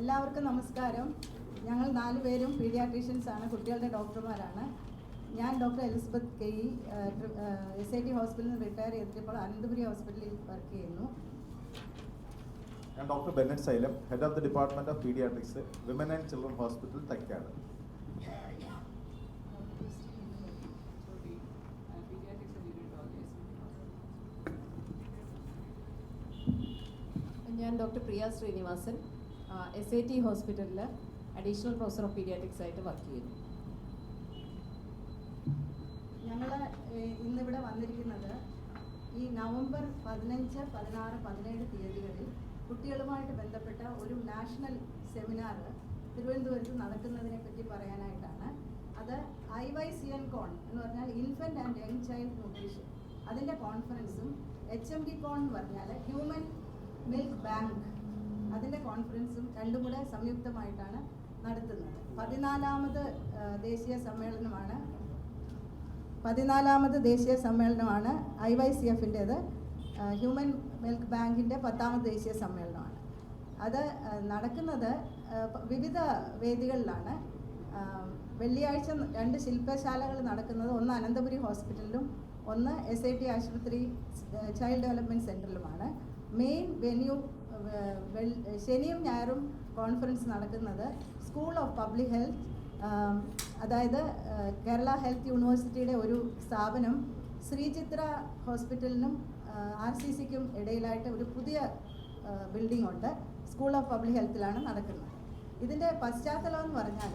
എല്ലാവർക്കും നമസ്കാരം. ഞങ്ങൾ നാലുപേരും പീഡിയാട്രീഷ്യൻസ് ആണ്. കുട്ടികളുടെ ഡോക്ടർമാരാണ്. ഞാൻ doctor Elizabeth K. E S I T ഹോസ്പിറ്റലിൽ നിന്ന് റിട്ടയർ ചെയ്തിട്ടിപ്പോൾ അനന്തപുരി ഹോസ്പിറ്റലിൽ വർക്ക് ചെയ്യുന്നു. ഞാൻ doctor Bennett Xylem head of the department of paediatrics women and children hospital Thycaud. ഞാൻ doctor Priya Srinivasan S I T ഹോസ്പിറ്റലിൽ അഡീഷണൽ പ്രൊഫസർ ഓഫ് പീഡിയാട്രിക്സ് ആയിട്ട് work ചെയ്യുന്നു. ഞങ്ങൾ ഇന്നിവിടെ വന്നിരിക്കുന്നത് ഈ നവംബർ പതിനഞ്ച് പതിനാറ് പതിനേഴ് തീയതികളിൽ കുട്ടികളുമായിട്ട് ബന്ധപ്പെട്ട ഒരു നാഷണൽ സെമിനാർ തിരുവനന്തപുരത്ത് നടക്കുന്നതിനെ പറ്റി പറയാനായിട്ടാണ്. അത് I Y C N con എന്ന് പറഞ്ഞാൽ infant and young child nutrition അതിന്റെ കോൺഫറൻസും എച്ച് എം ഡി കോൺ എന്ന് പറഞ്ഞാൽ ഹ്യൂമൻ മിൽക്ക് ബാങ്ക് അതിന്റെ കോൺഫറൻസും രണ്ടും കൂടെ സംയുക്തമായിട്ടാണ് നടത്തുന്നത്. പതിനാലാമത് ദേശീയ സമ്മേളനമാണ്. പതിനാലാമത് ദേശീയ സമ്മേളനമാണ് ഐ വൈ സി എഫിന്റേത് ഹ്യൂമൻ വെൽത്ത് ബാങ്കിന്റെ പത്താമത് ദേശീയ സമ്മേളനമാണ്. അത് നടക്കുന്നത് വിവിധ വേദികളിലാണ്. വെള്ളിയാഴ്ച രണ്ട് ശില്പശാലകൾ നടക്കുന്നത്. ഒന്ന് അനന്തപുരി ഹോസ്പിറ്റലിലും ഒന്ന് എസ് ഐ ടി ആശുപത്രി ചൈൽഡ് ഡെവലപ്മെന്റ് സെന്ററിലുമാണ് മെയിൻ വെന്യൂ ശനിയും ഞായറും കോൺഫറൻസ് നടക്കുന്നത് സ്കൂൾ ഓഫ് പബ്ലിക് ഹെൽത്ത് അതായത് കേരള ഹെൽത്ത് യൂണിവേഴ്സിറ്റിയുടെ ഒരു സ്ഥാപനം ശ്രീചിത്ര ഹോസ്പിറ്റലിനും ആർ സി സിക്കും ഇടയിലായിട്ട് ഒരു പുതിയ ബിൽഡിംഗ് ഉണ്ട് സ്കൂൾ ഓഫ് പബ്ലിക് ഹെൽത്തിലാണ് നടക്കുന്നത്. ഇതിന്റെ പശ്ചാത്തലം എന്ന് പറഞ്ഞാൽ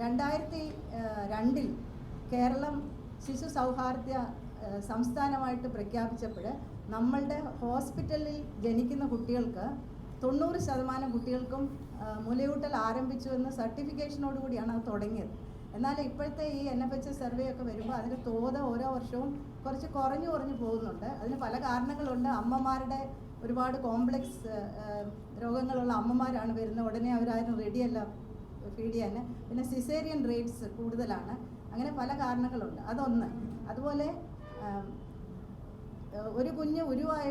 രണ്ടായിരത്തി രണ്ടിൽ കേരളം ശിശു സൗഹാർദ്ദ സംസ്ഥാനമായിട്ട് പ്രഖ്യാപിച്ചപ്പോൾ നമ്മളുടെ ഹോസ്പിറ്റലിൽ ജനിക്കുന്ന കുട്ടികൾക്ക് തൊണ്ണൂറ് ശതമാനം കുട്ടികൾക്കും മുലയൂട്ടൽ ആരംഭിച്ചു എന്ന സർട്ടിഫിക്കേഷനോട് കൂടിയാണ് അത് തുടങ്ങിയത്. എന്നാൽ ഇപ്പോഴത്തെ ഈ എൻ എഫ് എച്ച് സർവേ ഒക്കെ വരുമ്പോൾ അതിന്റെ തോത് ഓരോ വർഷവും കുറച്ച് കുറഞ്ഞു കുറഞ്ഞു പോകുന്നുണ്ട്. അതിന് പല കാരണങ്ങളുണ്ട്. അമ്മമാരുടെ ഒരുപാട് കോംപ്ലക്സ് രോഗങ്ങളുള്ള അമ്മമാരാണ് വരുന്നത്. ഉടനെ അവരാരും റെഡിയല്ല ഫീഡ് ചെയ്യാൻ. പിന്നെ സിസേറിയൻ റേറ്റ്സ് കൂടുതലാണ്. അങ്ങനെ പല കാരണങ്ങളുണ്ട്. അതൊന്ന്. അതുപോലെ ഒരു കുഞ്ഞ് ഉരുവായി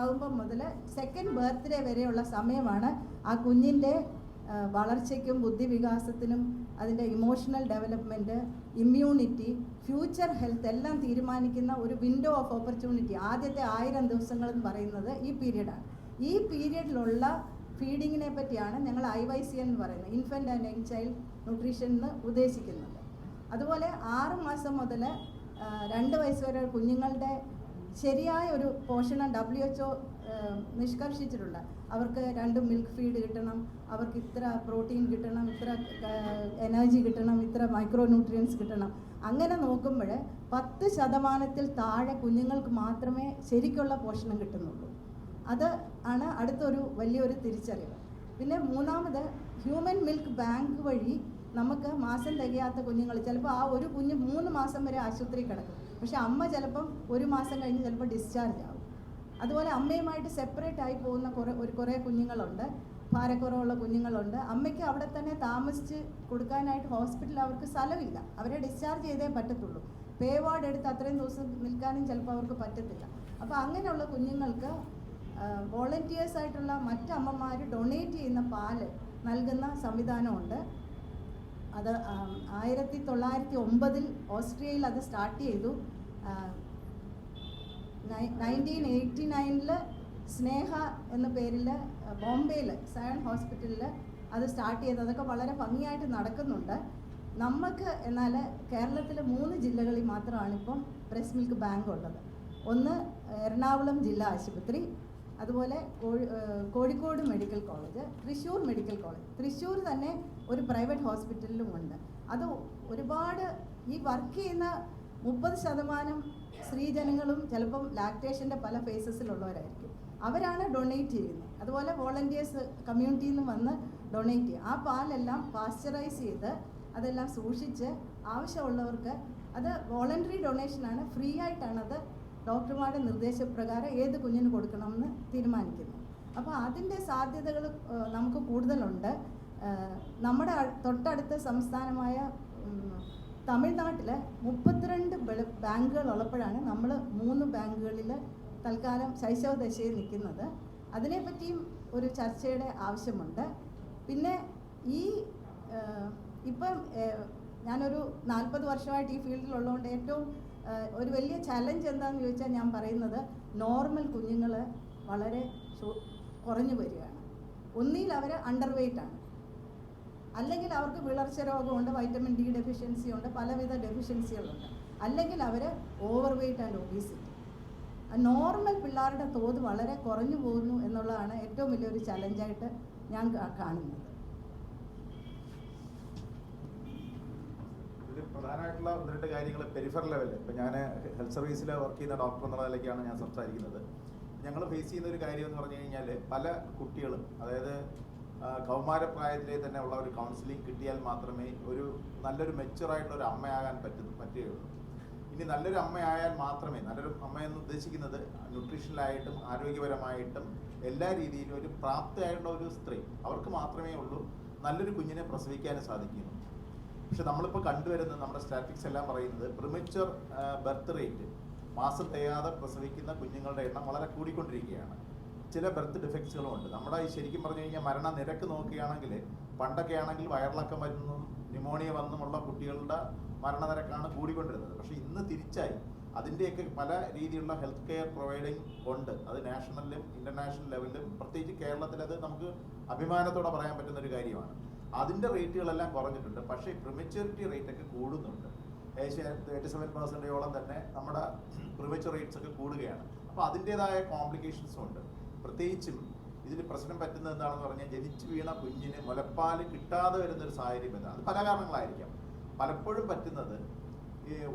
ആകുമ്പം മുതൽ സെക്കൻഡ് ബർത്ത്ഡേ വരെയുള്ള സമയമാണ് ആ കുഞ്ഞിന്റെ വളർച്ചയ്ക്കും ബുദ്ധിവികാസത്തിനും അതിന്റെ emotional development immunity future health എല്ലാം തീരുമാനിക്കുന്ന ഒരു വിൻഡോ ഓഫ് ഓപ്പർച്യൂണിറ്റി ആദ്യത്തെ ആയിരം ദിവസങ്ങൾ എന്ന് പറയുന്നത് ഈ പീരീഡാണ് ഈ പീരീഡിലുള്ള ഫീഡിങ്ങിനെ പറ്റിയാണ് ഞങ്ങൾ ഐ വൈ സി എന്ന് പറയുന്നത്. Infant and young child nutrition എന്ന് ഉദ്ദേശിക്കുന്നത്. അതുപോലെ ആറ് മാസം മുതൽ രണ്ട് വയസ്സ് വരെ കുഞ്ഞുങ്ങളുടെ ശരിയായ ഒരു പോഷണം ഡബ്ല്യു എച്ച് ഒ നിഷ്കർഷിച്ചിട്ടുണ്ട്. അവർക്ക് രണ്ട് മിൽക്ക് ഫീഡ് കിട്ടണം അവർക്ക് ഇത്ര പ്രോട്ടീൻ കിട്ടണം ഇത്ര എനർജി കിട്ടണം ഇത്ര മൈക്രോ ന്യൂട്രിയൻസ് കിട്ടണം. അങ്ങനെ നോക്കുമ്പോൾ പത്ത് ശതമാനത്തിൽ താഴെ കുഞ്ഞുങ്ങൾക്ക് മാത്രമേ ശരിക്കുള്ള പോഷണം കിട്ടുന്നുള്ളൂ. അത് ആണ് അടുത്തൊരു വലിയൊരു തിരിച്ചറിവ്. പിന്നെ മൂന്നാമത് ഹ്യൂമൻ മിൽക്ക് ബാങ്ക് വഴി നമുക്ക് മാസം തികയാത്ത കുഞ്ഞുങ്ങൾ ചിലപ്പോൾ ആ ഒരു കുഞ്ഞ് മൂന്ന് മാസം വരെ ആശുപത്രി കിടക്കും. പക്ഷെ അമ്മ ചിലപ്പം ഒരു മാസം കഴിഞ്ഞ് ചിലപ്പോൾ ഡിസ്ചാർജ് ആവും. അതുപോലെ അമ്മയുമായിട്ട് സെപ്പറേറ്റ് ആയി പോകുന്ന കുറേ ഒരു കുറേ കുഞ്ഞുങ്ങളുണ്ട്. ഭാരക്കുറവുള്ള കുഞ്ഞുങ്ങളുണ്ട്. അമ്മയ്ക്ക് അവിടെ തന്നെ താമസിച്ച് കൊടുക്കാനായിട്ട് ഹോസ്പിറ്റലിൽ അവർക്ക് സ്ഥലമില്ല. അവരെ ഡിസ്ചാർജ് ചെയ്തേ പറ്റത്തുള്ളൂ. പേ വാർഡ് എടുത്ത് അത്രയും ദിവസം നിൽക്കാനും ചിലപ്പോൾ അവർക്ക് പറ്റത്തില്ല. അപ്പോൾ അങ്ങനെയുള്ള കുഞ്ഞുങ്ങൾക്ക് വോളണ്ടിയേഴ്സ് ആയിട്ടുള്ള മറ്റ് അമ്മമാർ ഡൊണേറ്റ് ചെയ്യുന്ന പാൽ നൽകുന്ന സംവിധാനമുണ്ട്. അത് ആയിരത്തി തൊള്ളായിരത്തി ഒമ്പതിൽ ഓസ്ട്രിയയിൽ അത് സ്റ്റാർട്ട് ചെയ്തു. നയന്റീൻ എയ്റ്റി നയനിൽ സ്നേഹ എന്ന പേരിൽ ബോംബെയിൽ സയൺ ഹോസ്പിറ്റലിൽ അത് സ്റ്റാർട്ട് ചെയ്ത് അതൊക്കെ വളരെ ഭംഗിയായിട്ട് നടക്കുന്നുണ്ട്. നമുക്ക് എന്നാൽ കേരളത്തിലെ മൂന്ന് ജില്ലകളിൽ മാത്രമാണ് ഇപ്പം ബ്രസ്റ്റ് മിൽക്ക് ബാങ്ക് ഉള്ളത്. ഒന്ന് എറണാകുളം ജില്ലാ ആശുപത്രി അതുപോലെ കോഴി Kozhikode medical college Thrissur medical college Thrissur തന്നെ ഒരു പ്രൈവറ്റ് ഹോസ്പിറ്റലിലും ഉണ്ട്. അത് ഒരുപാട് ഈ വർക്ക് ചെയ്യുന്ന മുപ്പത് ശതമാനം സ്ത്രീജനങ്ങളും ചിലപ്പം ലാക്ടേഷന്റെ പല ഫേസസിലുള്ളവരായിരിക്കും അവരാണ് ഡൊണേറ്റ് ചെയ്യുന്നത്. അതുപോലെ വോളണ്ടിയേഴ്സ് കമ്മ്യൂണിറ്റിയിൽ നിന്ന് വന്ന് ഡൊണേറ്റ് ചെയ്യും ആ പാലെല്ലാം പാസ്ചറൈസ് ചെയ്ത് അതെല്ലാം സൂക്ഷിച്ച് ആവശ്യമുള്ളവർക്ക് അത് വോളണ്ടറി ഡൊണേഷനാണ് ഫ്രീ ആയിട്ടാണ് അത് ഡോക്ടർമാരുടെ നിർദ്ദേശപ്രകാരം ഏത് കുഞ്ഞിന് കൊടുക്കണമെന്ന് തീരുമാനിക്കുന്നു അപ്പോൾ അതിന്റെ സാധ്യതകൾ നമുക്ക് കൂടുതലുണ്ട്. നമ്മുടെ തൊട്ടടുത്ത സംസ്ഥാനമായ തമിഴ്നാട്ടിൽ മുപ്പത്തിരണ്ട് ബാങ്കുകൾ ഉള്ളപ്പോഴാണ് നമ്മൾ മൂന്ന് ബാങ്കുകളിൽ തൽക്കാലം ശൈശവ ദശയിൽ നിൽക്കുന്നത്. അതിനെപ്പറ്റിയും ഒരു ചർച്ചയുടെ ആവശ്യമുണ്ട്. പിന്നെ ഈ ഇപ്പം ഞാനൊരു നാൽപ്പത് വർഷമായിട്ട് ഈ ഫീൽഡിലുള്ളതുകൊണ്ട് ഏറ്റവും ഒരു വലിയ ചലഞ്ച് എന്താണെന്ന് ചോദിച്ചാൽ ഞാൻ പറയുന്നത് നോർമൽ കുഞ്ഞുങ്ങൾ വളരെ കുറഞ്ഞു വരികയാണ്. ഒന്നിൽ അവർ അണ്ടർ വെയ്റ്റ് ആണ് അല്ലെങ്കിൽ അവർക്ക് വിളർച്ച രോഗമുണ്ട് വൈറ്റമിൻ ഡി ഡെഫിഷ്യൻസി ഉണ്ട് പലവിധ ഡെഫിഷ്യൻസികളുണ്ട് അല്ലെങ്കിൽ അവർ overweight and obesity normal പിള്ളേരുടെ തോത് വളരെ കുറഞ്ഞു പോകുന്നു എന്നുള്ളതാണ് ഏറ്റവും വലിയൊരു ചലഞ്ചായിട്ട് ഞാൻ കാണുന്നത്. പ്രധാനമായിട്ടുള്ള ഒന്ന് രണ്ട് കാര്യങ്ങൾ പെരിഫറൽ ലെവൽ ഇപ്പം ഞാൻ ഹെൽത്ത് സർവീസിൽ വർക്ക് ചെയ്യുന്ന ഡോക്ടർ എന്നുള്ള നിലയ്ക്കാണ് ഞാൻ സംസാരിക്കുന്നത്. ഞങ്ങൾ ഫേസ് ചെയ്യുന്ന ഒരു കാര്യം എന്ന് പറഞ്ഞു കഴിഞ്ഞാൽ പല കുട്ടികളും അതായത് കൗമാരപ്രായത്തിലേ തന്നെ ഉള്ള ഒരു കൗൺസിലിംഗ് കിട്ടിയാൽ മാത്രമേ ഒരു നല്ലൊരു മെച്ചുറായിട്ടുള്ള ഒരു അമ്മയാകാൻ പറ്റു പറ്റുകയുള്ളൂ. ഇനി നല്ലൊരു അമ്മയായാൽ മാത്രമേ നല്ലൊരു അമ്മ എന്ന് ഉദ്ദേശിക്കുന്നത് ന്യൂട്രീഷണലായിട്ടും ആരോഗ്യപരമായിട്ടും എല്ലാ രീതിയിലും ഒരു പ്രാപ്തയായിട്ടുള്ള ഒരു സ്ത്രീ. അവർക്ക് മാത്രമേ ഉള്ളൂ നല്ലൊരു കുഞ്ഞിനെ പ്രസവിക്കാൻ സാധിക്കുന്നു പക്ഷെ നമ്മളിപ്പോൾ കണ്ടുവരുന്നത് നമ്മുടെ സ്റ്റാറ്റിക്സ് എല്ലാം പറയുന്നത് പ്രിമച്വർ ബർത്ത് റേറ്റ് മാസം തികയാതെ പ്രസവിക്കുന്ന കുഞ്ഞുങ്ങളുടെ എണ്ണം വളരെ കൂടിക്കൊണ്ടിരിക്കുകയാണ്. ചില ബർത്ത് ഡിഫക്ട്സുകളും ഉണ്ട് നമ്മുടെ ഈ ശരിക്കും പറഞ്ഞു കഴിഞ്ഞാൽ മരണ നിരക്ക് നോക്കുകയാണെങ്കിൽ പണ്ടൊക്കെ ആണെങ്കിൽ വയറിളക്കം വരുന്നതും ന്യൂമോണിയ വന്നുമുള്ള കുട്ടികളുടെ മരണനിരക്കാണ് കൂടിക്കൊണ്ടിരുന്നത്. പക്ഷേ ഇന്ന് തിരിച്ചായി. അതിന്റെയൊക്കെ പല രീതിയിലുള്ള ഹെൽത്ത് കെയർ പ്രൊവൈഡിങ് ഉണ്ട്. അത് നാഷണലിലും ഇന്റർനാഷണൽ ലെവലിലും പ്രത്യേകിച്ച് കേരളത്തിൽ അത് നമുക്ക് അഭിമാനത്തോടെ പറയാൻ പറ്റുന്ന ഒരു കാര്യമാണ്. അതിന്റെ റേറ്റുകളെല്ലാം കുറഞ്ഞിട്ടുണ്ട്. പക്ഷേ പ്രിമച്യൂരിറ്റി റേറ്റ് ഒക്കെ കൂടുന്നുണ്ട്. ഏകദേശം തേർട്ടി സെവൻ പെർസെന്റേജോളം തന്നെ നമ്മുടെ പ്രിമച്യൂർ റേറ്റ്സ് ഒക്കെ കൂടുകയാണ്. അപ്പോൾ അതിന്റേതായ കോംപ്ലിക്കേഷൻസും ഉണ്ട്. പ്രത്യേകിച്ചും ഇതിൽ പ്രശ്നം പറ്റുന്നത് എന്താണെന്ന് പറഞ്ഞാൽ ജനിച്ചു വീണ കുഞ്ഞിന് മുലപ്പാൽ കിട്ടാതെ വരുന്ന ഒരു സാഹചര്യം എന്താണ് അത് പല കാരണങ്ങളായിരിക്കാം. പലപ്പോഴും പറ്റുന്നത്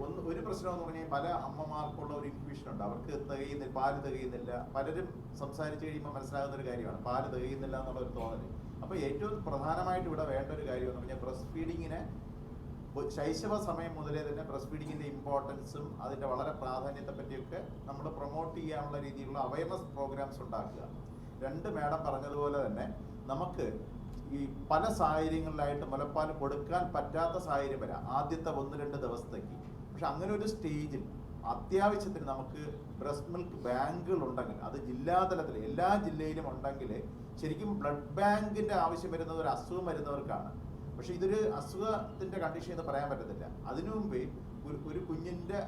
ഒന്ന് ഒരു പ്രശ്നം എന്ന് പറഞ്ഞാൽ പല അമ്മമാർക്കുള്ള ഒരു ഇൻഫ്യൂഷൻ ഉണ്ട്. അവർക്ക് തികയുന്നില്ല പാൽ തികയുന്നില്ല. പലരും സംസാരിച്ച് കഴിയുമ്പോൾ മനസ്സിലാകുന്ന ഒരു കാര്യമാണ്. പാൽ തികയുന്നില്ല എന്നുള്ള ഒരു തോന്നൽ അപ്പോൾ ഏറ്റവും പ്രധാനമായിട്ട് ഇവിടെ വേണ്ട ഒരു കാര്യം എന്ന് പറഞ്ഞാൽ ബ്രസ്റ്റ് ഫീഡിങ്ങിനെ ശൈശവ സമയം മുതലേ തന്നെ ബ്രസ്റ്റ് ഫീഡിങ്ങിന്റെ ഇമ്പോർട്ടൻസും അതിന്റെ വളരെ പ്രാധാന്യത്തെ പറ്റിയൊക്കെ നമ്മൾ പ്രൊമോട്ട് ചെയ്യാനുള്ള രീതിയിലുള്ള അവയർനെസ് പ്രോഗ്രാംസ് ഉണ്ടാക്കുക. രണ്ട് മാഡം പറഞ്ഞതുപോലെ തന്നെ നമുക്ക് ഈ പല സാഹചര്യങ്ങളിലായിട്ട് മുലപ്പാൽ കൊടുക്കാൻ പറ്റാത്ത സാഹചര്യം വരാം. ആദ്യത്തെ ഒന്ന് രണ്ട് ദിവസത്തേക്ക്. പക്ഷെ അങ്ങനെ ഒരു സ്റ്റേജിൽ അത്യാവശ്യത്തിന് നമുക്ക് ബ്രസ്റ്റ് മിൽക്ക് ബാങ്കുകൾ ഉണ്ടെങ്കിൽ അത് ജില്ലാതലത്തിൽ എല്ലാ ജില്ലയിലും ഉണ്ടെങ്കിൽ ശരിക്കും ബ്ലഡ് ബാങ്കിന്റെ ആവശ്യം വരുന്നത് ഒരു അസുഖം വരുന്നവർക്കാണ്. പക്ഷെ ഇതൊരു അസുഖത്തിന്റെ കണ്ടീഷൻ എന്ന് പറയാൻ പറ്റത്തില്ല. അതിനു മുമ്പേ ഒരു ഒരു കുഞ്ഞിന്റെ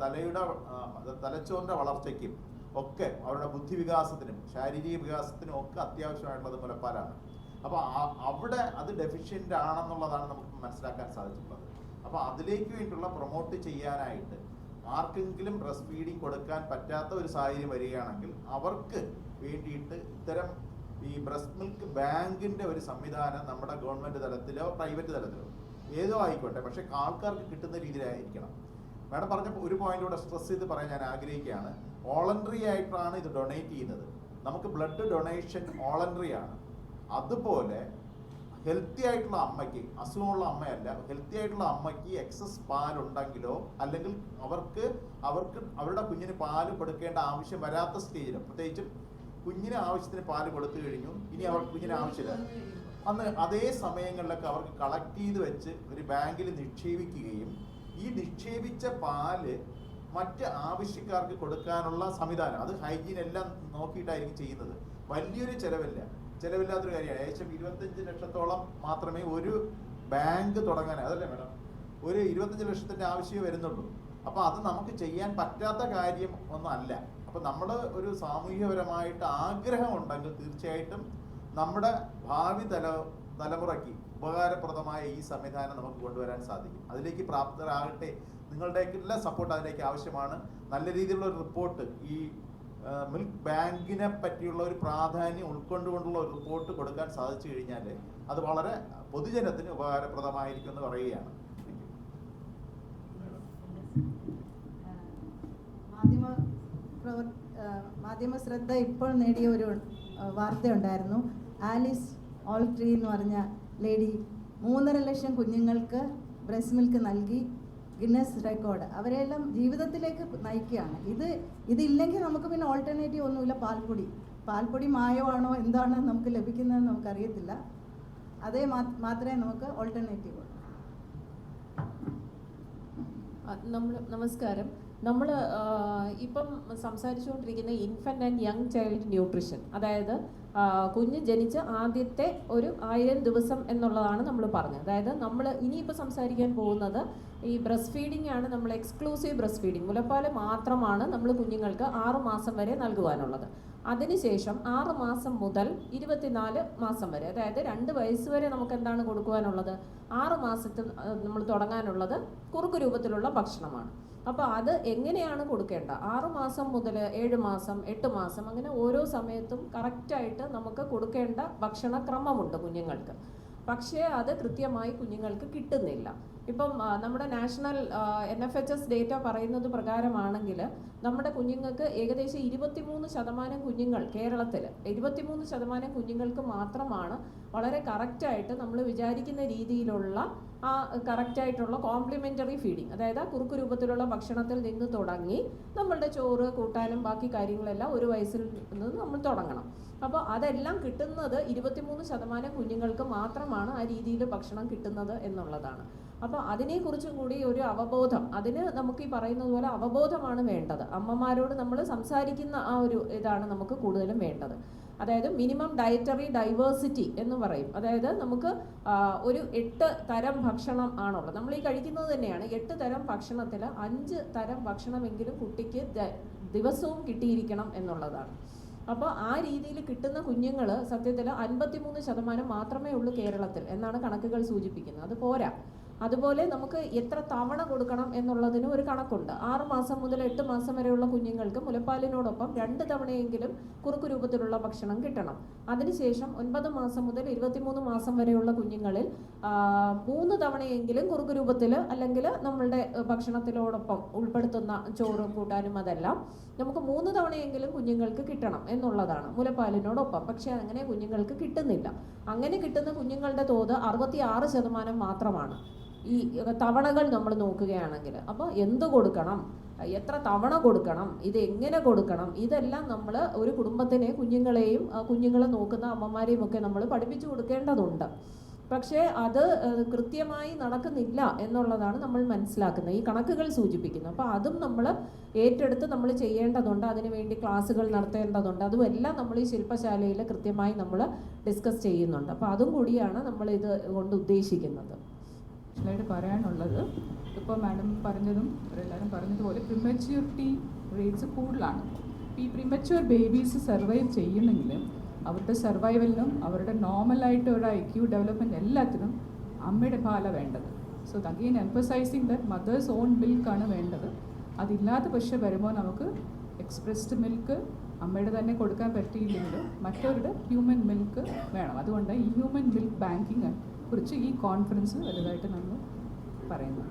തലയുടെ തലച്ചോറിന്റെ വളർച്ചയ്ക്കും ഒക്കെ അവരുടെ ബുദ്ധി വികാസത്തിനും ശാരീരിക വികാസത്തിനും ഒക്കെ അത്യാവശ്യമായിട്ടുള്ളത് മുലപ്പാലാണ് അപ്പൊ ആ- അവിടെ അത് ഡെഫിഷ്യന്റ് ആണെന്നുള്ളതാണ് നമുക്ക് മനസ്സിലാക്കാൻ സാധിച്ചിട്ടുള്ളത്. അപ്പൊ അതിലേക്ക് വേണ്ടിയുള്ള പ്രൊമോട്ട് ചെയ്യാനായിട്ട് ആർക്കെങ്കിലും ബ്രസ്റ്റ് ഫീഡിങ് കൊടുക്കാൻ പറ്റാത്ത ഒരു സാഹചര്യം വരികയാണെങ്കിൽ അവർക്ക് വേണ്ടിയിട്ട് ഇത്തരം ഈ ബ്രസ്റ്റ് മിൽക്ക് ബാങ്കിന്റെ ഒരു സംവിധാനം നമ്മുടെ ഗവൺമെന്റ് തലത്തിലോ പ്രൈവറ്റ് തലത്തിലോ ഏതോ ആയിക്കോട്ടെ പക്ഷെ ആൾക്കാർക്ക് കിട്ടുന്ന രീതിയിലായിരിക്കണം. മാഡം പറഞ്ഞ ഒരു പോയിന്റ് കൂടെ സ്ട്രെസ് ചെയ്ത് പറയാൻ ഞാൻ ആഗ്രഹിക്കുകയാണ്. വോളണ്ടറി ആയിട്ടാണ് ഇത് ഡൊണേറ്റ് ചെയ്യുന്നത്. നമുക്ക് ബ്ലഡ് ഡൊണേഷൻ വോളണ്ടറി ആണ്. അതുപോലെ ഹെൽത്തി ആയിട്ടുള്ള അമ്മയ്ക്ക് അസുഖമുള്ള അമ്മയല്ല ഹെൽത്തി ആയിട്ടുള്ള അമ്മയ്ക്ക് എക്സസ് പാലുണ്ടെങ്കിലോ അല്ലെങ്കിൽ അവർക്ക് അവർക്ക് അവരുടെ കുഞ്ഞിന് പാൽ കൊടുക്കേണ്ട ആവശ്യം വരാത്ത സ്റ്റേജിലും പ്രത്യേകിച്ചും കുഞ്ഞിന് ആവശ്യത്തിന് പാൽ കൊടുത്തു കഴിഞ്ഞു. ഇനി അവർക്ക് കുഞ്ഞിന് ആവശ്യമില്ല. അന്ന് അതേ സമയങ്ങളിലൊക്കെ അവർക്ക് കളക്ട് ചെയ്ത് വെച്ച് ഒരു ബാങ്കിൽ നിക്ഷേപിക്കുകയും ഈ നിക്ഷേപിച്ച പാൽ മറ്റ് ആവശ്യക്കാർക്ക് കൊടുക്കാനുള്ള സംവിധാനം അത് ഹൈജീൻ എല്ലാം നോക്കിയിട്ടായിരിക്കും ചെയ്യുന്നത്. വലിയൊരു ചെലവില്ല. ചെലവില്ലാത്തൊരു കാര്യമാണ്. ഏകദേശം ഇരുപത്തഞ്ച് ലക്ഷത്തോളം മാത്രമേ ഒരു ബാങ്ക് തുടങ്ങാൻ അതല്ലേ മേഡം? ഒരു ഇരുപത്തഞ്ച് ലക്ഷത്തിന്റെ ആവശ്യമേ വരുന്നുള്ളൂ. അപ്പൊ അത് നമുക്ക് ചെയ്യാൻ പറ്റാത്ത കാര്യം ഒന്നും അപ്പൊ നമ്മൾ ഒരു സാമൂഹ്യപരമായിട്ട് ആഗ്രഹം ഉണ്ടെങ്കിൽ തീർച്ചയായിട്ടും നമ്മുടെ ഭാവി തല തലമുറയ്ക്ക് ഉപകാരപ്രദമായ ഈ സംവിധാനം നമുക്ക് കൊണ്ടുവരാൻ സാധിക്കും. അതിലേക്ക് പ്രാപ്തരാകട്ടെ. നിങ്ങളുടെ എല്ലാ സപ്പോർട്ട് അതിലേക്ക് ആവശ്യമാണ്. നല്ല രീതിയിലുള്ള ഒരു റിപ്പോർട്ട് ഈ മിൽക്ക് ബാങ്കിനെ പറ്റിയുള്ള ഒരു പ്രാധാന്യം ഉൾക്കൊണ്ടുകൊണ്ടുള്ള ഒരു റിപ്പോർട്ട് കൊടുക്കാൻ സാധിച്ചു കഴിഞ്ഞാൽ അത് വളരെ പൊതുജനത്തിന് ഉപകാരപ്രദമായിരിക്കും എന്ന് പറയുകയാണ്. മാധ്യമ ആ, മാധ്യമ ശ്രദ്ധ ഇപ്പോൾ നേടിയ ഒരു വാർത്തയുണ്ടായിരുന്നു. ആലിസ് ഓൾട്രി എന്ന് പറഞ്ഞ ലേഡി മൂന്നര ലക്ഷം കുഞ്ഞുങ്ങൾക്ക് ബ്രസ്റ്റ് മിൽക്ക് നൽകി. Guinness record. അവരെല്ലാം ജീവിതത്തിലേക്ക് നയിക്കുകയാണ്. ഇത് ഇതില്ലെങ്കിൽ നമുക്ക് പിന്നെ ഓൾട്ടർനേറ്റീവ് ഒന്നുമില്ല. പാൽപ്പൊടി. പാൽപ്പൊടി മായമാണോ എന്താണ് നമുക്ക് ലഭിക്കുന്നതെന്ന് നമുക്കറിയത്തില്ല. അതേ മാത്രമേ നമുക്ക് ഓൾട്ടർനേറ്റീവ് ഉള്ളൂ. നമ്മൾ നമസ്കാരം. നമ്മൾ ഇപ്പം സംസാരിച്ചുകൊണ്ടിരിക്കുന്ന infant and young child nutrition അതായത് കുഞ്ഞ് ജനിച്ച ആദ്യത്തെ ഒരു ആയിരം ദിവസം എന്നുള്ളതാണ് നമ്മൾ പറഞ്ഞത്. അതായത് നമ്മൾ ഇനിയിപ്പോൾ സംസാരിക്കാൻ പോകുന്നത് ഈ ബ്രസ്റ്റ് ഫീഡിംഗ് ആണ് നമ്മൾ എക്സ്ക്ലൂസീവ് ബ്രസ്റ്റ് ഫീഡിംഗ് മുലപ്പാൽ മാത്രമാണ് നമ്മൾ കുഞ്ഞുങ്ങൾക്ക് ആറ് മാസം വരെ നൽകുവാനുള്ളത്. അതിനുശേഷം ആറ് മാസം മുതൽ ഇരുപത്തിനാല് മാസം വരെ അതായത് രണ്ട് വയസ്സ് വരെ നമുക്ക് എന്താണ് കൊടുക്കുവാനുള്ളത്? ആറ് മാസത്തിൽ നമ്മൾ തുടങ്ങാനുള്ളത് കുറുക്ക് രൂപത്തിലുള്ള ഭക്ഷണമാണ്. അപ്പോൾ അത് എങ്ങനെയാണ് കൊടുക്കേണ്ട? ആറ് മാസം മുതൽ ഏഴ് മാസം എട്ട് മാസം അങ്ങനെ ഓരോ സമയത്തും കറക്റ്റായിട്ട് നമുക്ക് കൊടുക്കേണ്ട ഭക്ഷണക്രമമുണ്ട് കുഞ്ഞുങ്ങൾക്ക്. പക്ഷേ അത് കൃത്യമായി കുഞ്ഞുങ്ങൾക്ക് കിട്ടുന്നില്ല. ഇപ്പം നമ്മുടെ national N F H S data പറയുന്നത് പ്രകാരമാണെങ്കിൽ നമ്മുടെ കുഞ്ഞുങ്ങൾക്ക് ഏകദേശം ഇരുപത്തിമൂന്ന് ശതമാനം കുഞ്ഞുങ്ങൾ കേരളത്തിൽ ഇരുപത്തിമൂന്ന് ശതമാനം കുഞ്ഞുങ്ങൾക്ക് മാത്രമാണ് വളരെ കറക്റ്റായിട്ട് നമ്മൾ വിചാരിക്കുന്ന രീതിയിലുള്ള ആ കറക്റ്റായിട്ടുള്ള കോംപ്ലിമെന്ററി ഫീഡിങ് അതായത് ആ കുറുക്ക് രൂപത്തിലുള്ള ഭക്ഷണത്തിൽ നിന്ന് തുടങ്ങി നമ്മളുടെ ചോറ് കൂട്ടാനും ബാക്കി കാര്യങ്ങളെല്ലാം ഒരു വയസ്സിൽ നിന്ന് നമ്മൾ തുടങ്ങണം. അപ്പോൾ അതെല്ലാം കിട്ടുന്നത് ഇരുപത്തിമൂന്ന് ശതമാനം കുഞ്ഞുങ്ങൾക്ക് മാത്രമാണ് ആ രീതിയിൽ ഭക്ഷണം കിട്ടുന്നത് എന്നുള്ളതാണ്. അപ്പോൾ അതിനെക്കുറിച്ചും കൂടി ഒരു അവബോധം. അതിന് നമുക്ക് ഈ പറയുന്നത് പോലെ അവബോധമാണ് വേണ്ടത്. അമ്മമാരോട് നമ്മൾ സംസാരിക്കുന്ന ആ ഒരു ഇതാണ് നമുക്ക് കൂടുതലും വേണ്ടത്. അതായത് മിനിമം ഡയറ്ററി ഡൈവേഴ്സിറ്റി എന്ന് പറയും. അതായത് നമുക്ക് ഒരു എട്ട് തരം ഭക്ഷണം ആണുള്ളത്. നമ്മൾ ഈ കഴിക്കുന്നത് തന്നെയാണ് എട്ട് തരം ഭക്ഷണത്തിൽ അഞ്ച് തരം ഭക്ഷണമെങ്കിലും കുട്ടിക്ക് ദിവസവും കിട്ടിയിരിക്കണം എന്നുള്ളതാണ്. അപ്പോൾ ആ രീതിയിൽ കിട്ടുന്ന കുഞ്ഞുങ്ങൾ സത്യത്തിൽ അൻപത്തിമൂന്ന് ശതമാനം മാത്രമേ ഉള്ളൂ കേരളത്തിൽ എന്നാണ് കണക്കുകൾ സൂചിപ്പിക്കുന്നത്. അത് പോരാ. അതുപോലെ നമുക്ക് എത്ര തവണ കൊടുക്കണം എന്നുള്ളതിന് ഒരു കണക്കുണ്ട്. ആറ് മാസം മുതൽ എട്ട് മാസം വരെയുള്ള കുഞ്ഞുങ്ങൾക്ക് മുലപ്പാലിനോടൊപ്പം രണ്ട് തവണയെങ്കിലും കുറുക്കു രൂപത്തിലുള്ള ഭക്ഷണം കിട്ടണം. അതിനുശേഷം ഒൻപത് മാസം മുതൽ ഇരുപത്തിമൂന്ന് മാസം വരെയുള്ള കുഞ്ഞുങ്ങളിൽ മൂന്ന് തവണയെങ്കിലും കുറുക്കു രൂപത്തിൽ അല്ലെങ്കിൽ നമ്മളുടെ ഭക്ഷണത്തിനോടൊപ്പം ഉൾപ്പെടുത്തുന്ന ചോറും കൂട്ടാനും അതെല്ലാം നമുക്ക് മൂന്ന് തവണയെങ്കിലും കുഞ്ഞുങ്ങൾക്ക് കിട്ടണം എന്നുള്ളതാണ് മുലപ്പാലിനോടൊപ്പം. പക്ഷേ അങ്ങനെ കുഞ്ഞുങ്ങൾക്ക് കിട്ടുന്നില്ല. അങ്ങനെ കിട്ടുന്ന കുഞ്ഞുങ്ങളുടെ തോത് അറുപത്തി ശതമാനം മാത്രമാണ്. ഈ തവണകൾ നമ്മൾ നോക്കുകയാണെങ്കിൽ അപ്പോൾ എന്ത് കൊടുക്കണം? എത്ര തവണ കൊടുക്കണം? ഇത് എങ്ങനെ കൊടുക്കണം? ഇതെല്ലാം നമ്മൾ ഒരു കുടുംബത്തിനെ കുഞ്ഞുങ്ങളെയും കുഞ്ഞുങ്ങളെ നോക്കുന്ന അമ്മമാരെയും ഒക്കെ നമ്മൾ പഠിപ്പിച്ചു കൊടുക്കേണ്ടതുണ്ട്. പക്ഷേ അത് കൃത്യമായി നടക്കുന്നില്ല എന്നുള്ളതാണ് നമ്മൾ മനസ്സിലാക്കുന്നത്. ഈ കണക്കുകൾ സൂചിപ്പിക്കുന്നത് അപ്പോൾ അതും നമ്മൾ ഏറ്റെടുത്ത് നമ്മൾ ചെയ്യേണ്ടതുണ്ട്. അതിനുവേണ്ടി ക്ലാസ്സുകൾ നടത്തേണ്ടതുണ്ട്. അതും എല്ലാം നമ്മൾ ഈ ശില്പശാലയിൽ കൃത്യമായി നമ്മൾ ഡിസ്കസ് ചെയ്യുന്നുണ്ട്. അപ്പോൾ അതും കൂടിയാണ് നമ്മൾ ഇത് കൊണ്ട് ഉദ്ദേശിക്കുന്നത്. ആയിട്ട് പറയാനുള്ളത്. ഇപ്പോൾ മാഡം പറഞ്ഞതും എല്ലാവരും പറഞ്ഞതുപോലെ പ്രിമച്യൂരിറ്റി റേറ്റ്സ് കൂടുതലാണ്. ഈ പ്രിമച്യൂർ ബേബീസ് സർവൈവ് ചെയ്യുന്നെങ്കിലും അവരുടെ സർവൈവലിനും അവരുടെ നോർമലായിട്ട് ഒരു ഐ ക്യൂ ഡെവലപ്മെന്റ് എല്ലാത്തിനും അമ്മയുടെ പാല വേണ്ടത്. So again emphasising that mother's own മിൽക്കാണ് വേണ്ടത്. അതില്ലാത്ത പക്ഷേ വരുമ്പോൾ നമുക്ക് എക്സ്പ്രസ്ഡ് മിൽക്ക് അമ്മയുടെ തന്നെ കൊടുക്കാൻ പറ്റിയില്ലെങ്കിലും മറ്റവരുടെ ഹ്യൂമൻ മിൽക്ക് വേണം. അതുകൊണ്ട് ഈ ഹ്യൂമൻ മിൽക്ക് ബാങ്കിങ് കുറിച്ച് ഈ കോൺഫറൻസ് വലുതായിട്ട് നമ്മൾ പറയുന്നു.